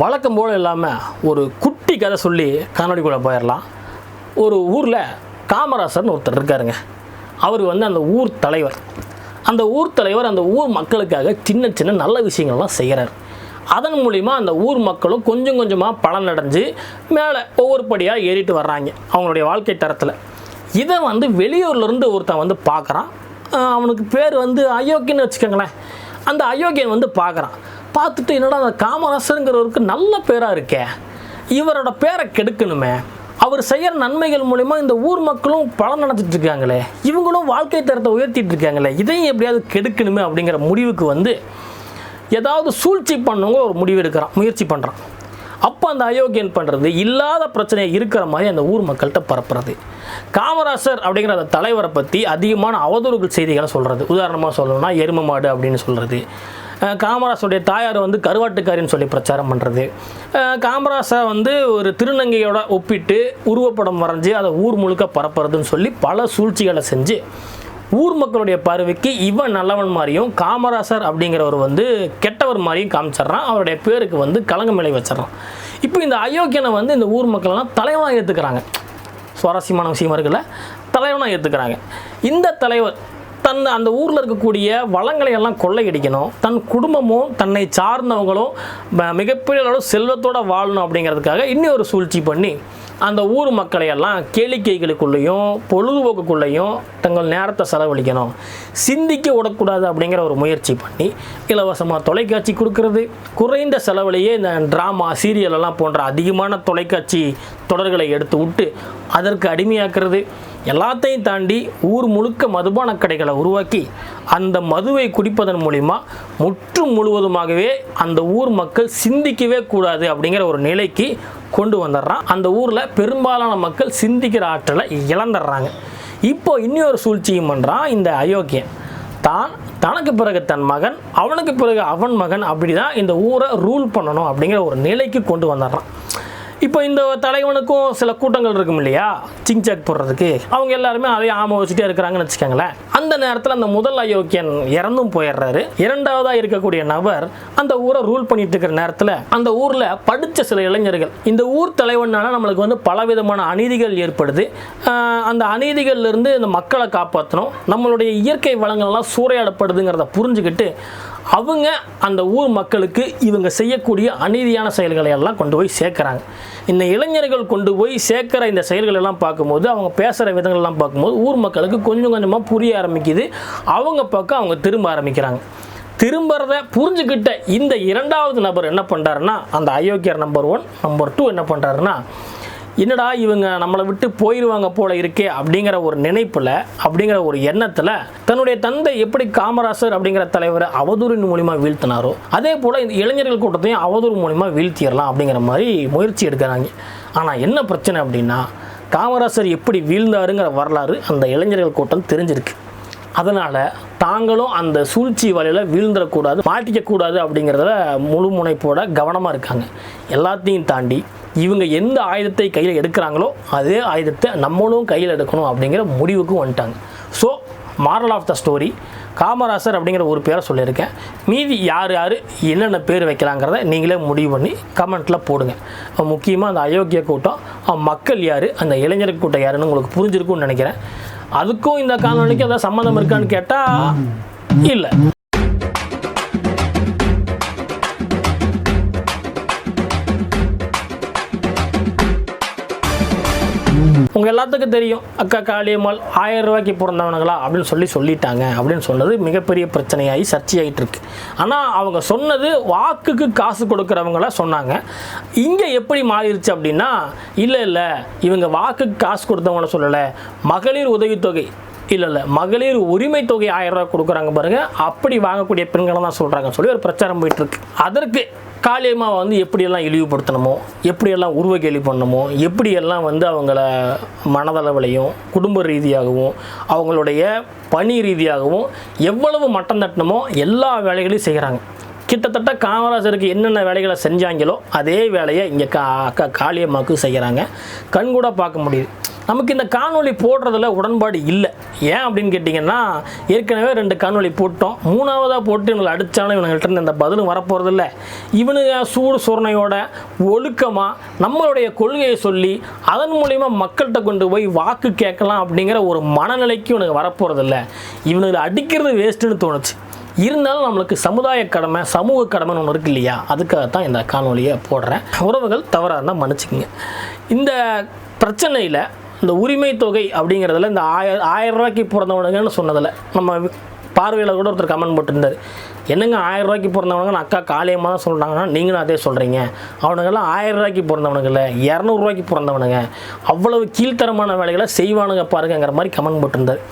வழக்கம் போல் இல்லாமல் ஒரு குட்டி கதை சொல்லி காணொலிக்குள்ளே போயிடலாம் ஒரு ஊரில் காமராசர்னு ஒருத்தர் இருக்காருங்க. அவர் வந்து அந்த ஊர் தலைவர். அந்த ஊர் தலைவர் அந்த ஊர் மக்களுக்காக சின்ன சின்ன நல்ல விஷயங்கள்லாம் செய்கிறார் அதன் மூலிமா அந்த ஊர் மக்களும் கொஞ்சம் கொஞ்சமாக பலன் அடைஞ்சு மேலே ஒவ்வொரு படியாக ஏறிட்டு வர்றாங்க அவங்களுடைய வாழ்க்கை தரத்தில். இதை வந்து வெளியூர்லேருந்து ஒருத்தன் வந்து பார்க்குறான் அவனுக்கு பேர் வந்து அயோக்கியன்னு வச்சுக்கோங்களேன். அந்த அயோக்கியன் வந்து பார்க்குறான் பார்த்துட்டு என்னடா அந்த காமராசருங்கிறவருக்கு நல்ல பேராக இருக்கே? இவரோட பேரை கெடுக்கணுமே. அவர் செய்கிற நன்மைகள் மூலிமா இந்த ஊர் மக்களும் பலன் நடத்திட்டு இருக்காங்களே. இவங்களும் வாழ்க்கை தரத்தை உயர்த்திட்டு இருக்காங்களே. இதையும் எப்படியாவது கெடுக்கணுமே அப்படிங்கிற முடிவுக்கு வந்து ஏதாவது சூழ்ச்சி பண்ணவங்க ஒரு முடிவு எடுக்கிறான் முயற்சி பண்ணுறான் அப்போ அந்த அயோக்கியன் பண்ணுறது இல்லாத பிரச்சனையை இருக்கிற மாதிரி அந்த ஊர் மக்கள்கிட்ட பரப்புறது. காமராசர் அப்படிங்கிற அந்த தலைவரை பற்றி அதிகமான அவதூறுகள் செய்திகளை சொல்கிறது உதாரணமாக சொல்லணும்னா எரும மாடு அப்படின்னு சொல்கிறது அஹ் தாயார் வந்து கருவாட்டுக்காரின்னு சொல்லி பிரச்சாரம் பண்ணுறது காமராசை வந்து ஒரு திருநங்கையோட ஒப்பிட்டு உருவப்படம் வரைஞ்சி அதை ஊர் முழுக்க பரப்புறதுன்னு சொல்லி பல சூழ்ச்சிகளை செஞ்சு ஊர் மக்களுடைய பார்வைக்கு இவன் நல்லவன் மாதிரியும் காமராசர் அப்படிங்கிறவர் வந்து கெட்டவர் மாதிரியும் காமிச்சிட்றான். அவருடைய பேருக்கு வந்து கலங்கம் விளை வச்சிடறான். இப்போ இந்த அயோக்கியனை வந்து இந்த ஊர் மக்கள்லாம் தலைவனாக ஏற்றுக்கிறாங்க சுவாரஸ்யமான விஷயமா இருக்குல்ல? தலைவனாக ஏற்றுக்கிறாங்க இந்த தலைவர் தன் அந்த ஊரில் இருக்கக்கூடிய வளங்களை எல்லாம் கொள்ளையடிக்கணும். தன் குடும்பமும் தன்னை சார்ந்தவங்களும் மிகப்பெரிய அளவு செல்வத்தோட வாழணும் அப்படிங்கிறதுக்காக இன்னொரு சூழ்ச்சி பண்ணி அந்த ஊர் மக்களையெல்லாம் கேளிக்கைகளுக்குள்ளேயும் பொழுதுபோக்குக்குள்ளேயும் தங்கள் நேரத்தை செலவழிக்கணும். சிந்திக்க விடக்கூடாது அப்படிங்கிற ஒரு முயற்சி பண்ணி இலவசமாக தொலைக்காட்சி கொடுக்கறது. குறைந்த செலவிலேயே இந்த ட்ராமா சீரியல் எல்லாம் போன்ற அதிகமான தொலைக்காட்சி தொடர்களை எடுத்து விட்டு அதற்கு அடிமையாக்குறது. எல்லாத்தையும் தாண்டி ஊர் முழுக்க மதுபான கடைகளை உருவாக்கி அந்த மதுவை குடிப்பதன் மூலிமா முற்று முழுவதுமாகவே அந்த ஊர் மக்கள் சிந்திக்கவே கூடாது அப்படிங்கிற ஒரு நிலைக்கு கொண்டு வந்துடுறான். அந்த ஊரில் பெரும்பாலான மக்கள் சிந்திக்கிற ஆற்றலை இழந்துடுறாங்க. இப்போ இன்னொரு சூழ்ச்சியும் பண்ணுறான் இந்த அயோக்கியன். தான் தனக்கு பிறகு தன் மகன் அவனுக்கு பிறகு அவன் மகன் அப்படி தான் இந்த ஊரை ரூல் பண்ணணும் அப்படிங்கிற ஒரு நிலைக்கு கொண்டு வந்துடுறான். இப்போ இந்த தலைவனுக்கும் சில கூட்டங்கள் இருக்கும் இல்லையா? சிங்சாக் போடுறதுக்கு. அவங்க எல்லாருமே அதை ஆம வச்சுட்டே இருக்கிறாங்கன்னு வச்சுக்கோங்களேன். அந்த நேரத்தில் அந்த முதல் அயோக்கியன் இறந்தும் போயிடுறாரு. இரண்டாவதாக இருக்கக்கூடிய நபர் அந்த ஊரை ரூல் பண்ணிட்டு இருக்கிற நேரத்தில் அந்த ஊரில் படித்த சில இளைஞர்கள். இந்த ஊர் தலைவனால நம்மளுக்கு வந்து பலவிதமான அநீதிகள் ஏற்படுது. அந்த அநீதிகள்லேருந்து இந்த மக்களை காப்பாற்றணும் நம்மளுடைய இயற்கை வளங்கள்லாம் சூறையாடப்படுதுங்கிறத புரிஞ்சுக்கிட்டு அவங்க அந்த ஊர் மக்களுக்கு இவங்க செய்யக்கூடிய அநீதியான செயல்களை எல்லாம் கொண்டு போய் சேர்க்குறாங்க. இந்த இளைஞர்கள் கொண்டு போய் சேர்க்குற இந்த செயல்கள் எல்லாம் பார்க்கும்போது அவங்க பேசுகிற விதங்கள்லாம் பார்க்கும்போது ஊர் மக்களுக்கு கொஞ்சம் கொஞ்சமாக புரிய ஆரம்பிக்குது. அவங்க பக்கம் அவங்க திரும்ப ஆரம்பிக்கிறாங்க. திரும்புறத புரிஞ்சுக்கிட்ட இந்த இரண்டாவது நபர் என்ன பண்ணுறாருன்னா அந்த அயோக்கியர் நம்பர் ஒன் நம்பர் டூ என்ன பண்ணுறாருன்னா என்னடா இவங்க நம்மளை விட்டு போயிடுவாங்க போல இருக்கே அப்படிங்கிற ஒரு நினைப்பில் அப்படிங்கிற ஒரு எண்ணத்தில் தன்னுடைய தந்தை எப்படி காமராசர் அப்படிங்கிற தலைவரை அவதூறின் மூலிமா வீழ்த்தினாரோ அதே போல் இந்த இளைஞர்கள் கூட்டத்தையும் அவதூறு மூலிமா வீழ்த்திடலாம் அப்படிங்கிற மாதிரி முயற்சி எடுக்கிறாங்க. ஆனால் என்ன பிரச்சனை அப்படின்னா காமராசர் எப்படி வீழ்ந்தாருங்கிற வரலாறு அந்த இளைஞர்கள் கூட்டம் தெரிஞ்சிருக்கு. அதனால் தாங்களும் அந்த சூழ்ச்சி வலையில் வீழ்ந்துடக்கூடாது மாட்டிக்கக்கூடாது அப்படிங்கிறதுல முழு முனைப்போட கவனமாக இருக்காங்க. எல்லாத்தையும் தாண்டி இவங்க எந்த ஆயுதத்தை கையில் எடுக்கிறாங்களோ அதே ஆயுதத்தை நம்மளும் கையில் எடுக்கணும் அப்படிங்கிற முடிவுக்கும் வந்துட்டாங்க. So moral of the story Kamarajar அப்படிங்கிற ஒரு பேரை சொல்லியிருக்கேன். மீதி யார் யார் என்னென்ன பேர் வைக்கலாங்கிறத நீங்களே முடிவு பண்ணி கமெண்ட்டில் போடுங்க. முக்கியமாக அந்த அயோக்கிய கூட்டம் மக்கள் யார் அந்த இளைஞர் கூட்டம் யாருன்னு உங்களுக்கு புரிஞ்சிருக்கும்னு நினைக்கிறேன். அதுக்கும் இந்த காணொலிக்கு ஏதாவது சம்மந்தம் இருக்கான்னு கேட்டால் இல்லை. உங்கள் எல்லாத்துக்கும் தெரியும். அக்கா காளியம்மாள் ஆயிரம் ரூபாய்க்கு பிறந்தவனுங்களா? அப்படின்னு சொல்லி சொல்லிட்டாங்க. அப்படின்னு சொன்னது மிகப்பெரிய பிரச்சனையாகி சர்ச்சையாகிட்டு இருக்கு ஆனால் அவங்க சொன்னது வாக்குக்கு காசு கொடுக்குறவங்கள சொன்னாங்க. இங்கே எப்படி மாறிடுச்சு அப்படின்னா இல்லை இல்லை இவங்க வாக்குக்கு காசு கொடுத்தவங்கள சொல்லலை. மகளிர் உதவித்தொகை இல்லை இல்லை மகளிர் உரிமை தொகை ஆயிரம் ரூபாய் கொடுக்குறாங்க பாருங்க. அப்படி வாங்கக்கூடிய பெண்களை தான் சொல்கிறாங்க சொல்லி ஒரு பிரச்சாரம் போயிட்டுருக்கு. அதற்கு காளியம்மாவை வந்து எப்படியெல்லாம் இழிவுபடுத்தணுமோ எப்படியெல்லாம் உருவ கேலி பண்ணணுமோ எப்படியெல்லாம் வந்து அவங்கள மனதளவிலையும் குடும்ப ரீதியாகவும் அவங்களுடைய பணி ரீதியாகவும் எவ்வளவு மட்டம் தட்டணுமோ எல்லா வேலைகளையும் செய்கிறாங்க. கிட்டத்தட்ட காமராஜருக்கு என்னென்ன வேலைகளை செஞ்சாங்களோ அதே வேலையை இங்கே கா அக்கா காளியம்மாவுக்கு செய்கிறாங்க. கண்கூட பார்க்க முடியுது. நமக்கு இந்த காணொளி போடுறதுல உடன்பாடு இல்லை. ஏன் அப்படின்னு கேட்டிங்கன்னா ஏற்கனவே ரெண்டு காணொளி போட்டோம். மூணாவதாக போட்டு இவங்களை அடித்தாலும் இவங்கள்ட்ட இருந்து இந்த பதிலும் வரப்போகிறதில்ல இவனுங்க சூடு சுரணையோட ஒழுக்கமாக நம்மளுடைய கொள்கையை சொல்லி அதன் மூலிமா மக்கள்கிட்ட கொண்டு போய் வாக்கு கேட்கலாம் அப்படிங்கிற ஒரு மனநிலைக்கு இவனுக்கு வரப்போகிறதில்ல இவனுக்கு அடிக்கிறது வேஸ்ட்டுன்னு தோணுச்சு. இருந்தாலும் நம்மளுக்கு சமுதாய கடமை சமூக கடமைன்னு ஒன்று இருக்கு இல்லையா? அதுக்காக தான் இந்த காணொலியை போடுறேன். உறவுகள் தவறாக இருந்தால் மன்னிச்சுக்கோங்க. இந்த பிரச்சனையில் இந்த உரிமை தொகை அப்படிங்கிறதுல இந்த ஆய ஆயிரம் ரூபாய்க்கு பிறந்தவனுங்கன்னு சொன்னதில் நம்ம பார்வையில் கூட ஒருத்தர் கமெண்ட் போட்டிருந்தார். என்னங்க ஆயிரம் ரூபாய்க்கு பிறந்தவனுங்க அக்கா காலியமாக தான் சொல்கிறாங்கன்னா நீங்களும் அதே சொல்கிறீங்க அவனுங்கெல்லாம் ஆயிரம் ரூபாய்க்கு பிறந்தவனுங்கள இரநூறுவாய்க்கு பிறந்தவனுங்க. அவ்வளவு கீழ்த்தரமான வேலைகளை செய்வானுங்க பாருங்கங்கிற மாதிரி கமெண்ட் போட்டிருந்தார்.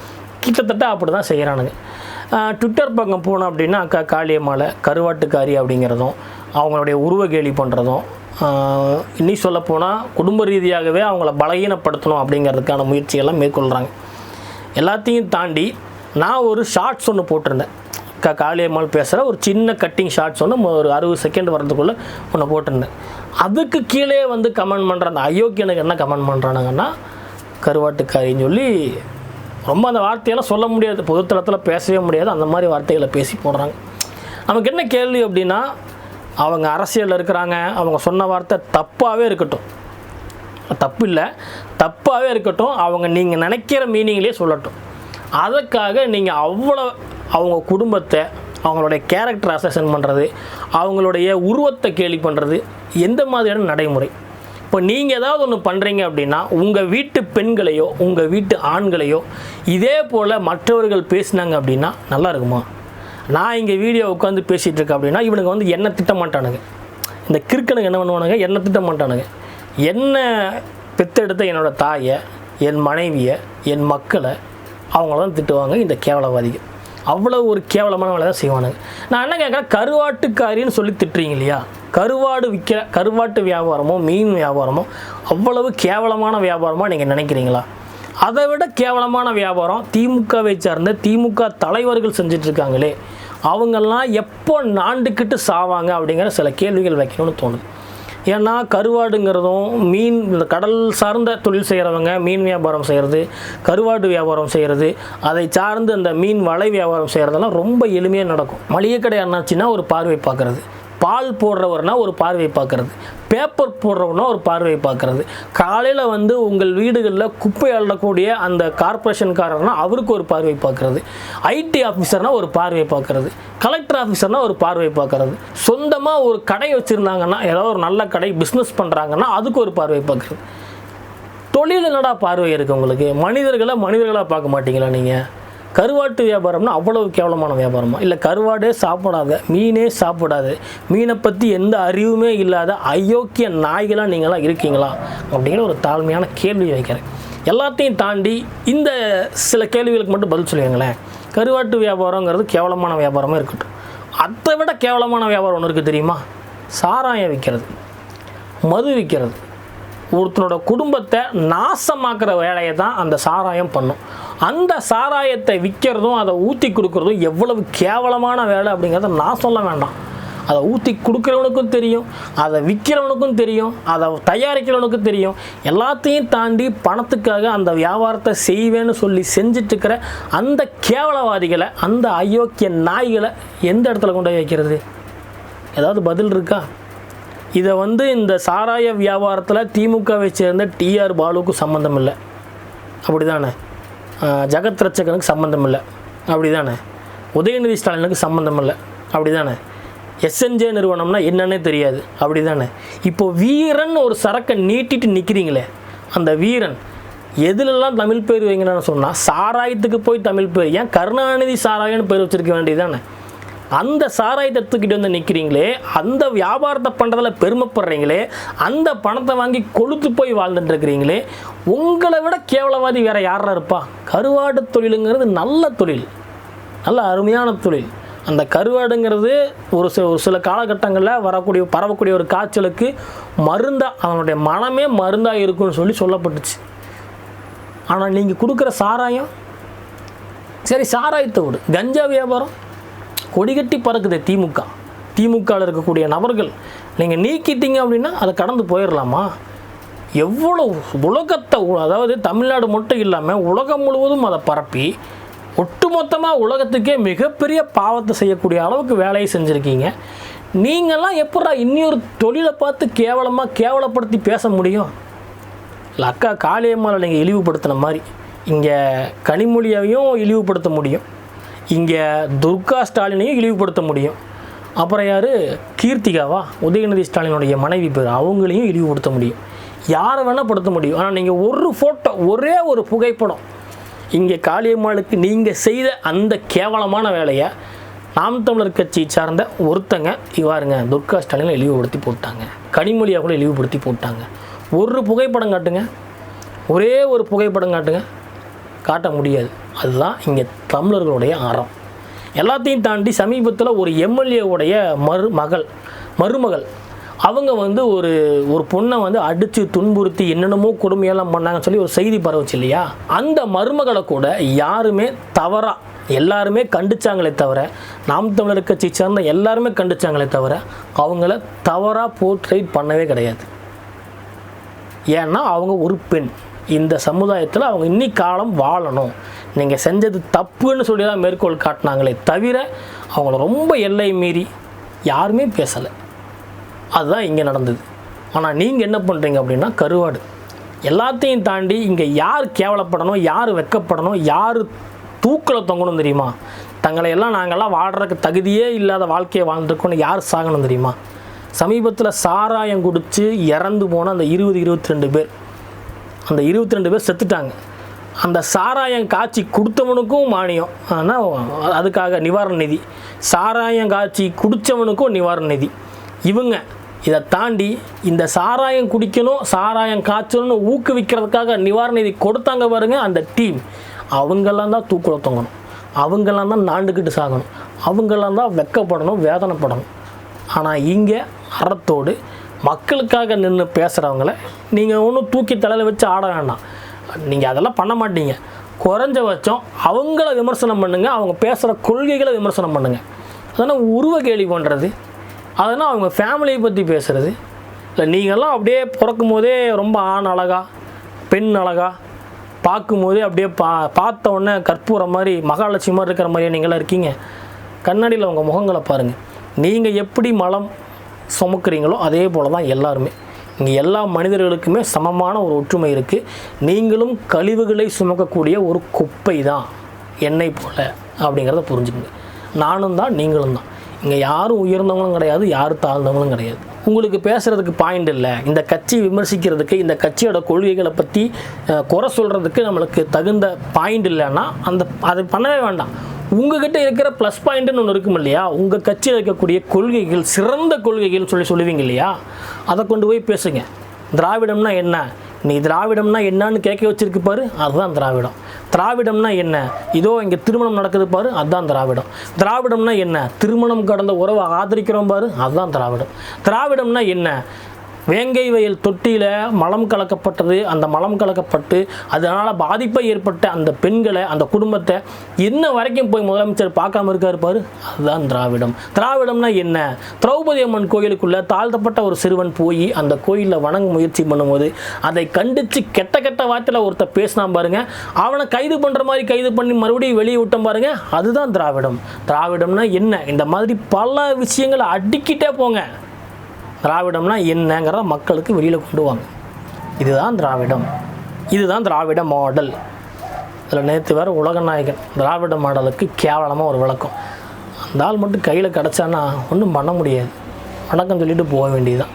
கிட்டத்தட்ட அப்படி தான் செய்கிறானுங்க ட்விட்டர் பக்கம் போனோம் அப்படின்னா அக்கா காளியம்மாவில் கருவாட்டுக்காரி அப்படிங்கிறதும் அவங்களுடைய உருவ கேலி பண்ணுறதும் இன்னும் சொல்லப்போனால் குடும்ப ரீதியாகவே அவங்கள பலகீனப்படுத்தணும் அப்படிங்கிறதுக்கான முயற்சிகள்லாம் மேற்கொள்கிறாங்க எல்லாத்தையும் தாண்டி நான் ஒரு ஷார்ட்ஸ் ஒன்று போட்டிருந்தேன். க காளியம்மாள் பேசுகிற ஒரு சின்ன கட்டிங் ஷார்ட்ஸ் ஒன்று ஒரு அறுபது செகண்ட் வரதுக்குள்ளே ஒன்று போட்டிருந்தேன். அதுக்கு கீழே வந்து கமெண்ட் பண்ணுற அந்த அயோக்கியனுக்கு என்ன கமெண்ட் பண்ணுறானுங்கன்னா கருவாட்டுக்காரின்னு சொல்லி ரொம்ப அந்த வார்த்தையெல்லாம் சொல்ல முடியாது பொதுத்தளத்தில் பேசவே முடியாது அந்த மாதிரி வார்த்தைகளை பேசி போடுறாங்க. நமக்கு என்ன கேள்வி அப்படின்னா அவங்க அரசியலில் இருக்கிறாங்க அவங்க சொன்ன வார்த்தை தப்பாகவே இருக்கட்டும். தப்பு இல்லை தப்பாகவே இருக்கட்டும் அவங்க நீங்கள் நினைக்கிற மீனிங்லேயே சொல்லட்டும். அதற்காக நீங்கள் அவ்வளோ அவங்க குடும்பத்தை அவங்களுடைய கேரக்டர் அசஷன் பண்ணுறது அவங்களுடைய உருவத்தை கேலி பண்ணுறது எந்த மாதிரியான நடைமுறை? இப்போ நீங்கள் ஏதாவது ஒன்று பண்ணுறீங்க அப்படின்னா உங்கள் வீட்டு பெண்களையோ உங்கள் வீட்டு ஆண்களையோ இதே போல் மற்றவர்கள் பேசினாங்க அப்படின்னா நல்லா இருக்குமா? நான் இங்கே வீடியோ உட்காந்து பேசிகிட்டு இருக்கேன் அப்படின்னா இவனுங்க வந்து என்ன திட்ட மாட்டானுங்க. இந்த கிறுக்கனுங்க என்ன பண்ணுவானுங்க? என்ன திட்ட மாட்டானுங்க. என்ன பெத்தெடுத்த என்னோடய தாயை என் மனைவியை என் மக்களை அவங்கள தான் திட்டுவாங்க இந்த கேவலவாதிகள். அவ்வளோ ஒரு கேவலமான வேலை தான் செய்வானுங்க. நான் என்ன கேட்குறேன்? கருவாட்டுக்காரின்னு சொல்லி திட்டுறீங்க இல்லையா? கருவாடு விற்கிற கருவாட்டு வியாபாரமோ மீன் வியாபாரமோ அவ்வளவு கேவலமான வியாபாரமாக நீங்கள் நினைக்கிறீங்களா? அதை விட கேவலமான வியாபாரம் திமுகவை சார்ந்த திமுக தலைவர்கள் செஞ்சிட்ருக்காங்களே இருக்காங்களே. அவங்கெல்லாம் எப்போ நாண்டுக்கிட்டு சாவாங்க அப்படிங்கிற சில கேள்விகள் வைக்கணும்னு தோணுது. ஏன்னா கருவாடுங்கிறதும் மீன் இந்த கடல் சார்ந்த தொழில் செய்கிறவங்க மீன் வியாபாரம் செய்கிறது கருவாடு வியாபாரம் செய்கிறது அதை சார்ந்து அந்த மீன் வலை வியாபாரம் செய்கிறதெல்லாம் ரொம்ப எளிமையாக நடக்கும். மளிகை கடை என்னாச்சுன்னா ஒரு பார்வை பார்க்குறது. பால் போடுறவர்னா ஒரு பார்வை பார்க்குறது. பேப்பர் போடுறவனா ஒரு பார்வை பார்க்குறது. காலையில் வந்து உங்கள் வீடுகளில் குப்பை அள்ளக்கூடிய அந்த கார்ப்பரேஷன்காரர்னா அவருக்கு ஒரு பார்வை பார்க்குறது. ஐடி ஆஃபீஸர்னால் ஒரு பார்வை பார்க்குறது. கலெக்டர் ஆஃபீஸர்னா ஒரு பார்வை பார்க்குறது. சொந்தமாக ஒரு கடை வச்சுருந்தாங்கன்னா ஏதாவது ஒரு நல்ல கடை பிஸ்னஸ் பண்ணுறாங்கன்னா அதுக்கு ஒரு பார்வை பார்க்குறது. தொழில் என்னடா பார்வை இருக்குது உங்களுக்கு? மனிதர்களை மனிதர்களாக பார்க்க மாட்டிங்களா நீங்கள் கருவாட்டு வியாபாரம்னா அவ்வளவு கேவலமான வியாபாரமா? இல்லை கருவாடே சாப்பிடாத மீனே சாப்பிடாத மீனை பற்றி எந்த அறிவுமே இல்லாத அயோக்கிய நாய்களாக நீங்களாம் இருக்கீங்களா? அப்படிங்கிற ஒரு தாழ்மையான கேள்வி வைக்கிறேன். எல்லாத்தையும் தாண்டி இந்த சில கேள்விகளுக்கு மட்டும் பதில் சொல்லுவீங்களேன் கருவாட்டு வியாபாரங்கிறது கேவலமான வியாபாரமாக இருக்கட்டும். அதை விட கேவலமான வியாபாரம் ஒன்று இருக்குது தெரியுமா? சாராயம் விற்கிறது மது விற்கிறது ஒருத்தனோட குடும்பத்தை நாசமாக்குற வேலையை தான் அந்த சாராயம் பண்ணும். அந்த சாராயத்தை விற்கிறதும் அதை ஊற்றி கொடுக்குறதும் எவ்வளவு கேவலமான வேலை அப்படிங்கிறத நான் சொல்ல வேண்டாம். அதை ஊற்றி கொடுக்குறவனுக்கும் தெரியும் அதை விற்கிறவனுக்கும் தெரியும் அதை தயாரிக்கிறவனுக்கும் தெரியும். எல்லாத்தையும் தாண்டி பணத்துக்காக அந்த வியாபாரத்தை செய்வேன்னு சொல்லி செஞ்சிட்ருக்கிற அந்த கேவலவாதிகளை அந்த அயோக்கிய நாய்களை எந்த இடத்துல கொண்டு போய் வைக்கிறது? ஏதாவது பதில் இருக்கா? இதை வந்து இந்த சாராய வியாபாரத்தில் திமுகவை சேர்ந்த டிஆர் பாலுவுக்கு சம்மந்தம் இல்லை அப்படி தானே ஜெகத் ரட்சகனுக்கு சம்மந்தம் இல்லை அப்படி தானே உதயநிதி ஸ்டாலினுக்கு சம்மந்தம் இல்லை அப்படி தானே எஸ்என்ஜே நிறுவனம்னா என்னன்னே தெரியாது. அப்படி தானே இப்போ வீரன் ஒரு சரக்கை நீட்டிட்டு நிற்கிறீங்களே அந்த வீரன் எதுலெல்லாம் தமிழ் பேர் வைங்கன்னு சொன்னால் சாராயத்துக்கு போய் தமிழ் பேர் ஏன் கருணாநிதி சாராயன்னு பேர் வச்சிருக்க வேண்டியதானே அந்த சாராயத்தை தூக்கிட்டு வந்து நிற்கிறீங்களே அந்த வியாபாரத்தை பண்ணுறதில் பெருமைப்படுறீங்களே அந்த பணத்தை வாங்கி கொளுத்து போய் வாழ்ந்துட்டுருக்கிறீங்களே உங்களை விட கேவலவாதி வேறு யாரா இருப்பா? கருவாடு தொழிலுங்கிறது நல்ல தொழில். நல்ல அருமையான தொழில். அந்த கருவாடுங்கிறது ஒரு சில ஒரு சில காலகட்டங்களில் வரக்கூடிய பரவக்கூடிய ஒரு காய்ச்சலுக்கு மருந்தாக அவனுடைய மனமே மருந்தாக இருக்கும்னு சொல்லி சொல்லப்பட்டுச்சு. ஆனால் நீங்கள் கொடுக்குற சாராயம் சரி சாராயத்தை விடு. கஞ்சா வியாபாரம் கொடிகட்டி பறக்குது திமுக. திமுகவில் இருக்கக்கூடிய நபர்கள் நீங்கள் நீக்கிட்டீங்க அப்படின்னா அதை கடந்து போயிடலாமா எவ்வளோ உலகத்தை அதாவது தமிழ்நாடு மட்டும் இல்லாமல் உலகம் முழுவதும் அதை பரப்பி ஒட்டுமொத்தமாக உலகத்துக்கே மிகப்பெரிய பாவத்தை செய்யக்கூடிய அளவுக்கு வேலையை செஞ்சுருக்கீங்க. நீங்கள்லாம் எப்படா இன்னொரு தொழிலை பார்த்து கேவலமாக கேவலப்படுத்தி பேச முடியும்? இல்லை அக்கா காளியம்மாவில் நீங்கள் இழிவுபடுத்தின மாதிரி இங்கே கனிமொழியையும் இழிவுபடுத்த முடியும். இங்கே துர்கா ஸ்டாலினையும் இழிவுபடுத்த முடியும். அப்புறம் யார்? கீர்த்திகாவா? உதயநிதி ஸ்டாலினுடைய மனைவி பேர். அவங்களையும் இழிவுபடுத்த முடியும். யாரை வேணால் படுத்த முடியும். ஆனால் நீங்கள் ஒரு ஃபோட்டோ ஒரே ஒரு புகைப்படம் இங்கே காளியம்மாளுக்கு நீங்கள் செய்த அந்த கேவலமான வேலையை நாம் தமிழர் கட்சியை சார்ந்த ஒருத்தங்க இவ்வாறுங்க துர்கா ஸ்டாலினை இழிவுபடுத்தி போட்டாங்க. கனிமொழியாக கூட இழிவுபடுத்தி போட்டாங்க. ஒரு புகைப்படம் காட்டுங்க. ஒரே ஒரு புகைப்படம் காட்டுங்க. காட்ட முடியாது. அதுதான் இங்கே தமிழர்களுடைய அறம். எல்லாத்தையும் தாண்டி சமீபத்தில் ஒரு எம்எல்ஏவுடைய மரு மகள் மருமகள். அவங்க வந்து ஒரு ஒரு பொண்ணை வந்து அடித்து துன்புறுத்தி என்னென்னமோ கொடுமையெல்லாம் பண்ணாங்கன்னு சொல்லி ஒரு செய்தி பரவுச்சு இல்லையா? அந்த மருமகளை கூட யாருமே தவறாக எல்லாருமே கண்டிச்சாங்களே தவிர நாம் தமிழர் கட்சி சேர்ந்த எல்லாருமே கண்டிச்சாங்களே தவிர அவங்கள தவறாக போர்ட்ரேட் பண்ணவே கிடையாது. ஏன்னா அவங்க ஒரு பெண். இந்த சமுதாயத்தில் அவங்க இன்னி காலம் வாழணும். நீங்கள் செஞ்சது தப்புன்னு சொல்லி தான் மேற்கோள் காட்டினாங்களே தவிர அவங்கள ரொம்ப எல்லை மீறி யாருமே பேசலை. அதுதான் இங்கே நடந்தது. ஆனால் நீங்கள் என்ன பண்ணுறீங்க அப்படின்னா கருவாடு. எல்லாத்தையும் தாண்டி இங்கே யார் கேவலப்படணும் யார் வெக்கப்படணும் யார் தூக்கில் தொங்கணும் தெரியுமா? தங்களை எல்லாம் நாங்கள்லாம் வாழ்கிறதுக்கு தகுதியே இல்லாத வாழ்க்கையை வாழ்ந்துருக்கோன்னு யார் சாகணும் தெரியுமா? சமீபத்தில் சாராயம் குடித்து இறந்து போன அந்த இருபது இருபத்தி ரெண்டு பேர். அந்த இருபத்தி ரெண்டு பேர் செத்துட்டாங்க. அந்த சாராயம் காய்ச்சி கொடுத்தவனுக்கும் மானியம். ஆனால் அதுக்காக நிவாரண நிதி. சாராயம் காய்ச்சி குடித்தவனுக்கும் நிவாரண நிதி. இவங்க இதை தாண்டி இந்த சாராயம் குடிக்கணும் சாராயம் காய்ச்சணும்னு ஊக்குவிக்கிறதுக்காக நிவாரண நிதி கொடுத்தாங்க பாருங்க அந்த டீம். அவங்கெல்லாம் தான் தூக்கில் தொங்கணும். அவங்கெல்லாம் தான் நாண்டுக்கிட்டு சாகணும். அவங்கெல்லாம் தான் வெக்கப்படணும் வேதனைப்படணும். ஆனால் இங்கே அறத்தோடு மக்களுக்காக நின்று பேசுகிறவங்கள நீங்கள் ஒன்றும் தூக்கி தலையில் வச்சு ஆட வேண்டாம். நீங்கள் அதெல்லாம் பண்ண மாட்டீங்க. குறைஞ்சபட்சம் அவங்கள விமர்சனம் பண்ணுங்கள் அவங்க பேசுகிற கொள்கைகளை விமர்சனம் பண்ணுங்கள் அதனால் உருவ கேலி பண்ணுறது அதனால் அவங்க ஃபேமிலியை பற்றி பேசுகிறது இல்லை நீங்கள்லாம் அப்படியே பிறக்கும் போதே ரொம்ப ஆண் அழகா பெண் அழகா பார்க்கும்போதே அப்படியே பா பார்த்த உடனே கற்பூரம் மாதிரி மகாலட்சுமி மாதிரி இருக்கிற மாதிரியே நீங்களாம் இருக்கீங்க. கண்ணாடியில் உங்கள் முகங்களை பாருங்கள் நீங்கள் எப்படி மலம் சுமக்கிறீங்களோ அதே போல் தான் எல்லாருமே. இங்கே எல்லா மனிதர்களுக்குமே சமமான ஒரு ஒற்றுமை இருக்குது நீங்களும் கழிவுகளை சுமக்கக்கூடிய ஒரு குப்பை தான் என்னை போல் அப்படிங்கிறத புரிஞ்சுக்கங்க. நானும் தான் நீங்களும் தான். இங்கே யாரும் உயர்ந்தவங்களும் கிடையாது யாரும் தாழ்ந்தவங்களும் கிடையாது. உங்களுக்கு பேசுகிறதுக்கு பாயிண்ட் இல்லை. இந்த கட்சி விமர்சிக்கிறதுக்கு இந்த கட்சியோட கொள்கைகளை பற்றி குறை சொல்கிறதுக்கு நம்மளுக்கு தகுந்த பாயிண்ட் இல்லைன்னா அந்த அது பண்ணவே வேண்டாம். உங்ககிட்ட இருக்கிற ப்ளஸ் பாயிண்ட்டுன்னு ஒன்று இருக்கும் இல்லையா? உங்கள் கட்சியில் இருக்கக்கூடிய கொள்கைகள் சிறந்த கொள்கைகள்னு சொல்லி சொல்லுவீங்க இல்லையா? அதை கொண்டு போய் பேசுங்க. திராவிடம்னா என்ன? நீ திராவிடம்னா என்னன்னு கேட்க வச்சிருக்கு பாரு அதுதான் திராவிடம். திராவிடம்னா என்ன? இதோ இங்கே திருமணம் நடக்குது பாரு அதுதான் திராவிடம். திராவிடம்னா என்ன? திருமணம் கடந்த உறவை ஆதரிக்கிறோம் பாரு அதுதான் திராவிடம். திராவிடம்னா என்ன? வேங்கை வயல் தொட்டியில் மலம் கலக்கப்பட்டது. அந்த மலம் கலக்கப்பட்டு அதனால் பாதிப்பை ஏற்பட்ட அந்த பெண்களை அந்த குடும்பத்தை இன்ன வரைக்கும் போய் முதலமைச்சர் பார்க்காம இருக்கார் பாரு. அதுதான் திராவிடம். திராவிடம்னா என்ன? திரௌபதி அம்மன் கோயிலுக்குள்ளே தாழ்த்தப்பட்ட ஒரு சிறுவன் போய் அந்த கோயிலில் வணங்க முயற்சி பண்ணும்போது அதை கண்டித்து கெட்ட கெட்ட வார்த்தையில் ஒருத்தர் பேசினான் பாருங்க. அவனை கைது பண்ணுற மாதிரி கைது பண்ணி மறுபடியும் வெளியே விட்டோம் பாருங்கள் அதுதான் திராவிடம். திராவிடம்னா என்ன? இந்த மாதிரி பல விஷயங்களை அடிக்கிட்டே போங்க. திராவிடம்னா என்னங்கிறத மக்களுக்கு வெளியில் கொண்டு வாங்க. இதுதான் திராவிடம். இதுதான் திராவிட மாடல். இதில் நேற்று வேறு உலகநாயகன் திராவிட மாடலுக்கு கேவலமாக ஒரு விளக்கம். அந்த ஆள் மட்டும் கையில் கிடச்சான்னா ஒன்றும் பண்ண முடியாது. வணக்கம் சொல்லிட்டு போக வேண்டியதுதான்.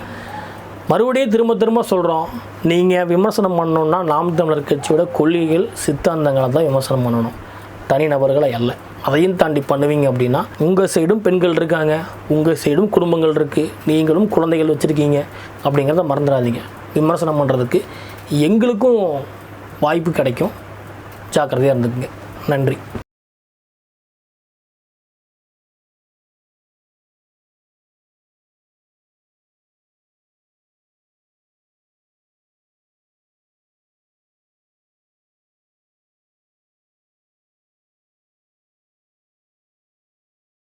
மறுபடியும் திரும்ப திரும்ப சொல்கிறோம் நீங்கள் விமர்சனம் பண்ணணுன்னா நாம் தமிழர் கட்சியோட கொள்கைகள் சித்தாந்தங்களை தான் விமர்சனம் பண்ணணும். தனிநபர்களை அல்ல. அதையும் தாண்டி பண்ணுவீங்க அப்படின்னா உங்கள் சைடும் பெண்கள் இருக்காங்க உங்கள் சைடும் குடும்பங்கள் இருக்குது நீங்களும் குழந்தைகள் வச்சுருக்கீங்க அப்படிங்கிறத மறந்துடாதீங்க. விமர்சனம் பண்ணுறதுக்கு எங்களுக்கும் வாய்ப்பு கிடைக்கும். ஜாக்கிரதையாக இருந்துக்குங்க. நன்றி.